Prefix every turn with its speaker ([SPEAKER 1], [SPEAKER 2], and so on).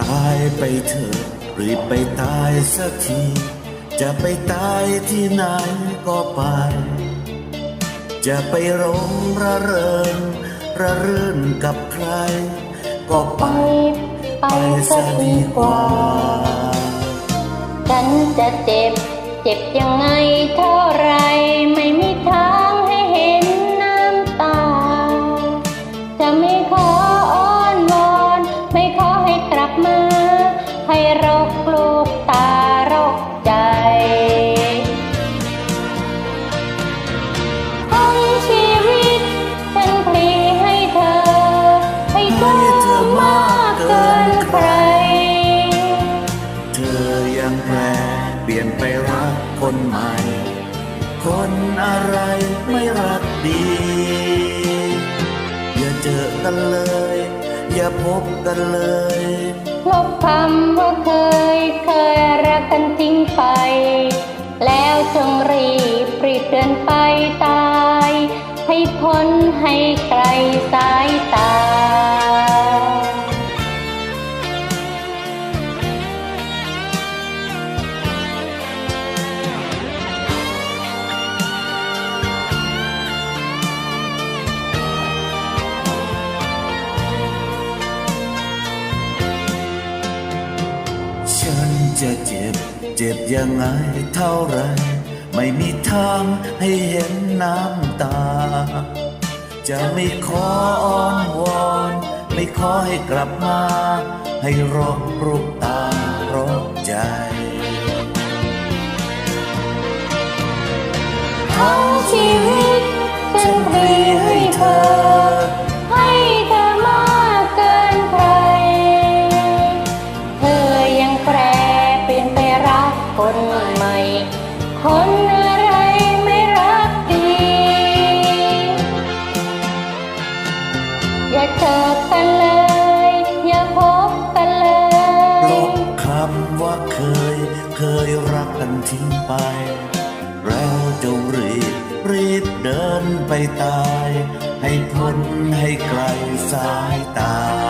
[SPEAKER 1] ตายไปเถอะรีบไปตายสักที จะไปตายที่ไหนก็ไป จะไปร้องระเริงระรื่นกับใคร ก็ไป
[SPEAKER 2] ไป
[SPEAKER 1] ไป
[SPEAKER 2] ซะดีกว่า ฉันจะเจ็บ เจ็บยังไงเท่าไรไม่มีทางให้เห็นน้ำตา จะไม่ ใหม่ ค
[SPEAKER 1] นอะไรไม่รักดี อย่าเจอกันเลย อย่าพบกันเลย
[SPEAKER 2] ลบคำว่าเคยเคยรักกันทิ้งไป แล้วจงรีบรีบเดินไปตาย ให้พ้นให้
[SPEAKER 1] จะเจ็บ เจ็บยังไงเท่าไร ไม่มีทางให้เห็นน้ำตา จะไม่ขออ้อนวอน ไม่ขอให้กลับมา ให้รอกรุกตามรอใจ
[SPEAKER 2] ทั้งชีวิตฉันพลีให้เธอ คนใหม่ คนอะไรไม่รักดี อย่าเจอกันเลย อย่าพบกันเลยล
[SPEAKER 1] บคำว่าเคย เคยรักกันทิ้งไป แล้วจงรีบรีบเดินไปตาย ให้พ้นให้ไกลสายตา